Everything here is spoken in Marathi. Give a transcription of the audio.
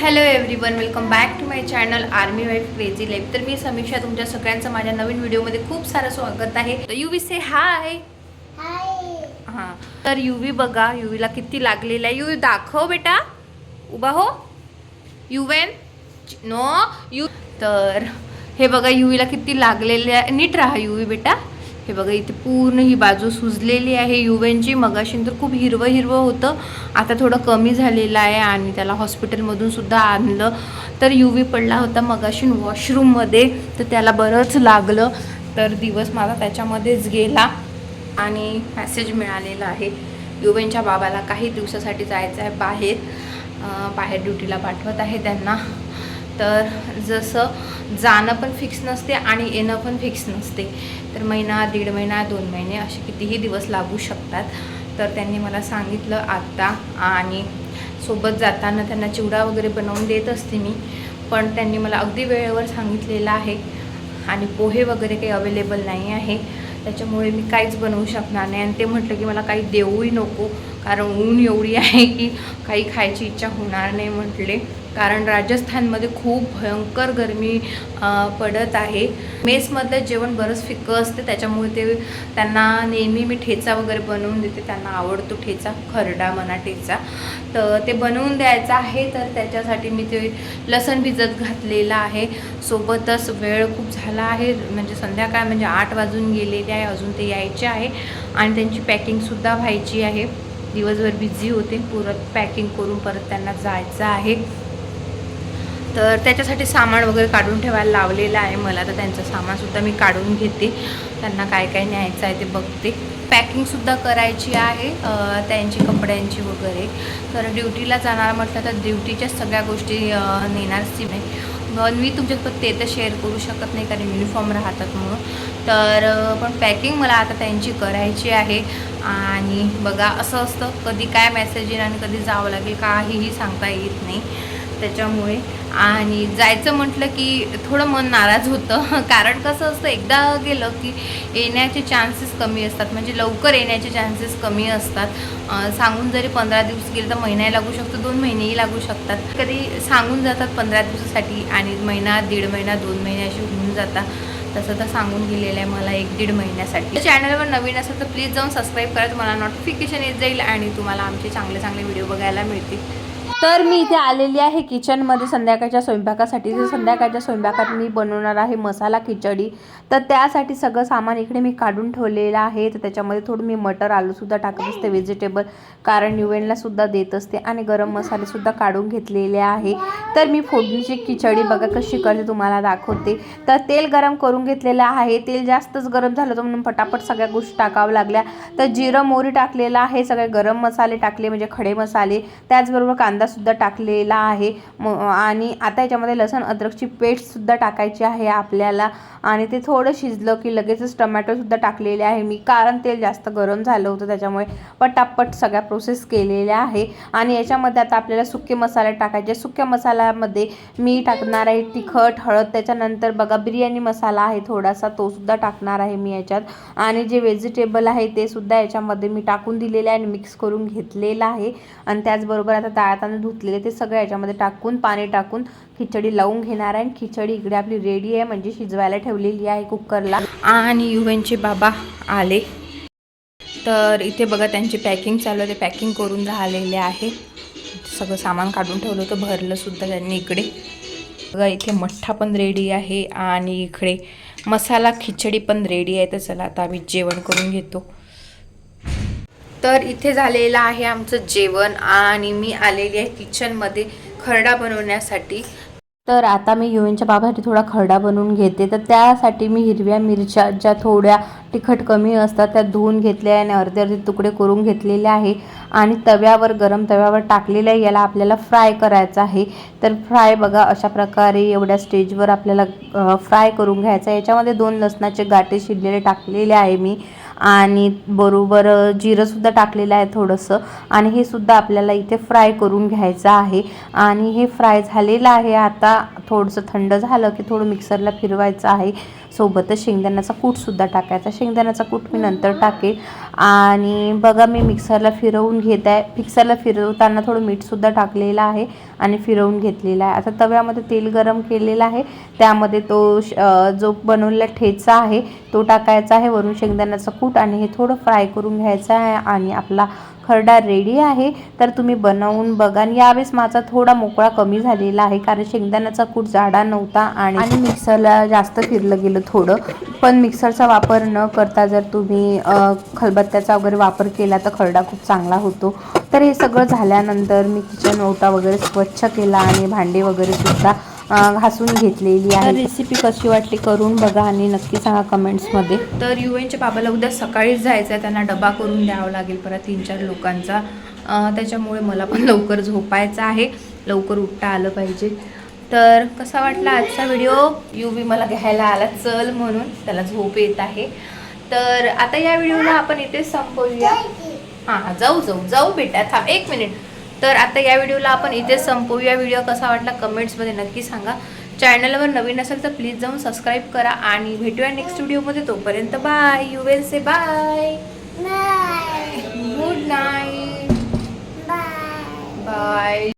Hello everyone welcome back to my channel army wife crazy life तर मी समीक्षा तुमच्या सगळ्यांचं माझ्या नवीन व्हिडिओमध्ये खूप सारं स्वागत आहे. तर यू वी से हाय हां तर युवी बघा युवीला किती लागलेला आहे. युवी दाखव बेटा. उभा हो. युवेन नो यू. तर हे बघा युवीला किती लागलेले आहे. नीट राहा युवी बेटा. हे बघा इथे पूर्ण ही बाजू सुजलेली आहे. युवेनची मगाशी तर खूप हिरवं हिरवं होतं. आता थोडं कमी झालेलं आहे आणि त्याला हॉस्पिटलमधून सुद्धा आणलं. तर युवी पडला होता मगाशीन वॉशरूममध्ये. तर त्याला बरंच लागलं. तर दिवस माझा त्याच्यामध्येच गेला आणि मॅसेज मिळालेला आहे. युवेनच्या बाबाला काही दिवसासाठी जायचं आहे बाहेर. बाहेर ड्युटीला पाठवत आहे त्यांना. तर जसं जाणं पण फिक्स नसते आणि येणं पण फिक्स नसते. तर महिना दीड महिना दोन महिने असे कितीही दिवस लागू शकतात. तर त्यांनी मला सांगितलं आत्ता आणि सोबत जाताना त्यांना चिवडा वगैरे बनवून देत असते मी. पण त्यांनी मला अगदी वेळेवर सांगितलेलं आहे आणि पोहे वगैरे काही अवेलेबल नाही आहे. त्याच्यामुळे मी काहीच बनवू शकणार नाही आणि ते म्हटलं की मला काही देऊही नको. कारण ऊन एवढी आहे की काही खायची इच्छा होणार नाही म्हटले. कारण राजस्थानमध्ये खूप भयंकर गरमी पडत आहे. मेसमधलं जेवण बरंच फिक्कं असते त्याच्यामुळे ते त्यांना नेहमी मी ठेचा वगैरे बनवून देते. त्यांना आवडतो ठेचा खरडा म्हणा ठेचा. तर ते बनवून द्यायचं आहे तर त्याच्यासाठी मी ते लसण भिजत घातलेलं आहे. सोबतच वेळ खूप झाला आहे म्हणजे संध्याकाळ म्हणजे आठ वाजून गेलेले आहे अजून ते यायचे आहे. आणि त्यांची पॅकिंगसुद्धा व्हायची आहे. दिवसभर बिझी होते. परत पॅकिंग करून परत त्यांना जायचं आहे. तर त्याच्यासाठी सामान वगैरे काढून ठेवायला लावलेलं आहे. मला तर त्यांचं सामानसुद्धा मी काढून घेते. त्यांना काय काय न्यायचं आहे ते बघते. पॅकिंगसुद्धा करायची आहे त्यांची कपड्यांची वगैरे. तर ड्युटीला जाणार म्हटलं तर ड्युटीच्या सगळ्या गोष्टी नेणारच ती नाही. मी तुमच्यासोबत ते तर शेअर करू शकत नाही कारण युनिफॉर्म राहतात म्हणून. तर पण पॅकिंग मला आता त्यांची करायची आहे. आणि बघा असं असतं कधी काय मेसेज येईल आणि कधी जावं लागेल काहीही सांगता येत नाही त्याच्यामुळे. आणि जायचं म्हटलं की थोडं मन नाराज होतं. कारण कसं असतं एकदा गेलं की येण्याचे चान्सेस कमी असतात. म्हणजे लवकर येण्याचे चान्सेस कमी असतात. सांगून जरी पंधरा दिवस गेले तर महिनाही लागू शकतो दोन महिनेही लागू शकतात. कधी सांगून जातात पंधरा दिवसासाठी आणि महिना दीड महिना दोन महिने असे होऊन जातात. तसं तर सांगून गेलेलं आहे मला एक दीड महिन्यासाठी. चॅनलवर नवीन असेल तर प्लीज जाऊन सबस्क्राईब करा. तुम्हाला नोटिफिकेशन येत जाईल आणि तुम्हाला आमचे चांगले चांगले व्हिडिओ बघायला मिळतील. तर मी इथे आलेली आहे किचनमध्ये संध्याकाळच्या स्वयंपाकासाठी. तर संध्याकाळच्या स्वयंपाकात मी बनवणार आहे मसाला खिचडी. तर त्यासाठी सगळं सामान इकडे मी काढून ठेवलेलं आहे. तर त्याच्यामध्ये थोडं मी मटर आलूसुद्धा टाकत असते व्हेजिटेबल. कारण युवेनलासुद्धा देत असते आणि गरम मसालेसुद्धा काढून घेतलेले आहे. तर मी फोडणीची खिचडी बघा कशी करते तुम्हाला दाखवते. तर तेल गरम करून घेतलेलं आहे. तेल जास्तच गरम झालं तर म्हणून पटापट सगळ्या गोष्टी टाकावं लागल्या. तर जिरं मोहरी टाकलेलं आहे. सगळे गरम मसाले टाकले म्हणजे खडे मसाले. त्याचबरोबर कांदा मसालासुद्धा टाकलेला आहे. म आणि आता याच्यामध्ये लसूण अद्रकची पेस्टसुद्धा टाकायची आहे आपल्याला. आणि ते थोडं शिजलं की लगेचच टमॅटोसुद्धा टाकलेले आहे. मी कारण तेल जास्त गरम झालं होतं त्याच्यामुळे पटापट सगळ्या प्रोसेस केलेल्या आहे. आणि याच्यामध्ये आता आपल्याला सुके मसाले टाकायचे. सुक्या मसाल्यामध्ये मी टाकणार आहे तिखट हळद त्याच्यानंतर बघा बिर्याणी मसाला आहे थोडासा तोसुद्धा टाकणार आहे मी याच्यात. आणि जे व्हेजिटेबल आहे ते सुद्धा याच्यामध्ये मी टाकून दिलेले आहे आणि मिक्स करून घेतलेलं आहे. आणि त्याचबरोबर आता डाळ तांदूळ धुतलेले ते सगळं याच्यामध्ये टाकून पाणी टाकून खिचडी लावून घेणार आहे. आणि खिचडी इकडे आपली रेडी आहे. म्हणजे शिजवायला ठेवलेली आहे कुकरला. आणि युवेनचे बाबा आले. तर इथे बघा त्यांची पॅकिंग चालू आहे. ते पॅकिंग करून राहिलेले आहे. सगळं सामान काढून ठेवलं होतं. भरलं सुद्धा त्यांनी इकडे. बघा इथे मठ्ठा पण रेडी आहे. आणि इकडे मसाला खिचडी पण रेडी आहे. तर चला आता आम्ही जेवण करून घेतो. तर इथे झालेलं आहे आमचं जेवण. आणि मी आलेली आहे किचनमध्ये खरडा बनवण्यासाठी. तर आता मी युएनच्या बाबासाठी थोडा खरडा बनवून घेते. तर त्यासाठी मी हिरव्या मिरच्या ज्या थोड्या तिखट कमी असतात त्या धुवून घेतल्या आणि अर्धे अर्धे तुकडे करून घेतलेले आहे. आणि तव्यावर गरम तव्यावर टाकलेलं आहे याला आपल्याला फ्राय करायचं आहे. तर फ्राय बघा अशा प्रकारे एवढ्या स्टेजवर आपल्याला फ्राय करून घ्यायचं आहे. याच्यामध्ये दोन लसणाचे गाठे शिरलेले टाकलेले आहे मी. आणि बरोबर जिरंसुद्धा टाकलेलं आहे थोडंसं. आणि हे सुद्धा आपल्याला इथे फ्राय करून घ्यायचं आहे. आणि हे फ्राय झालेलं आहे. आता थोडंसं थंड झालं की थोडं मिक्सरला फिरवायचं आहे. सोबतच शेंगदाण्याचा कूटसुद्धा टाकायचा. शेंगदाण्याचा कूट मी नंतर टाकेल. आणि बघा मी मिक्सरला फिरवून घेत आहे. मिक्सरला फिरवताना थोडं मीठसुद्धा टाकलेलं आहे आणि फिरवून घेतलेलं आहे. आता तव्यामध्ये तेल गरम केलेलं आहे. त्यामध्ये तो श- जो बनवलेला ठेचा आहे तो टाकायचा आहे. वरून शेंगदाण्याचा कूट आणि हे थोडं फ्राय करून घ्यायचं आहे आणि आपला खरडा रेडी आहे तर तुम्ही बनवून बघा. आणि यावेळेस माझा थोडा मोकळा कमी झालेला आहे कारण शेंगदाण्याचा कूट जाडा नव्हता आणि मिक्सरला जास्त फिरलं गेलं थोडं. पण मिक्सरचा वापर न करता जर तुम्ही खलबत्त्याचा वगैरे वापर केला तर खरडा खूप चांगला होतो. तर हे सगळं झाल्यानंतर मी किचन ओटा वगैरे स्वच्छ केला आणि भांडे वगैरे सुद्धा घासून घेतलेली आहे. रेसिपी कशी वाटली करून बघा आणि नक्की सांगा कमेंट्समध्ये तर युएनच्या बाबाला उद्या सकाळीच जायचं आहे त्यांना डबा करून द्यावा लागेल परत तीन चार लोकांचा. त्याच्यामुळे मला पण लवकर झोपायचं आहे. लवकर उठता आलं पाहिजे. तर कसा वाटला आजचा व्हिडिओ यू बी मला घ्यायला आला चल म्हणून त्याला झोप येत आहे. तर आता या व्हिडिओला आपण इथेच संपवूया. हां हां जाऊ जाऊ जाऊ बेटा थांब एक मिनिट तर आता या व्हिडिओला आपण इथे संपवूया व्हिडिओ कसा वाटला कमेंट्समध्ये नक्की सांगा. चॅनलवर नवीन असेल तर प्लीज जाऊन सबस्क्राईब करा आणि भेटूया नेक्स्ट व्हिडिओमध्ये. तोपर्यंत bye. You well say bye good night bye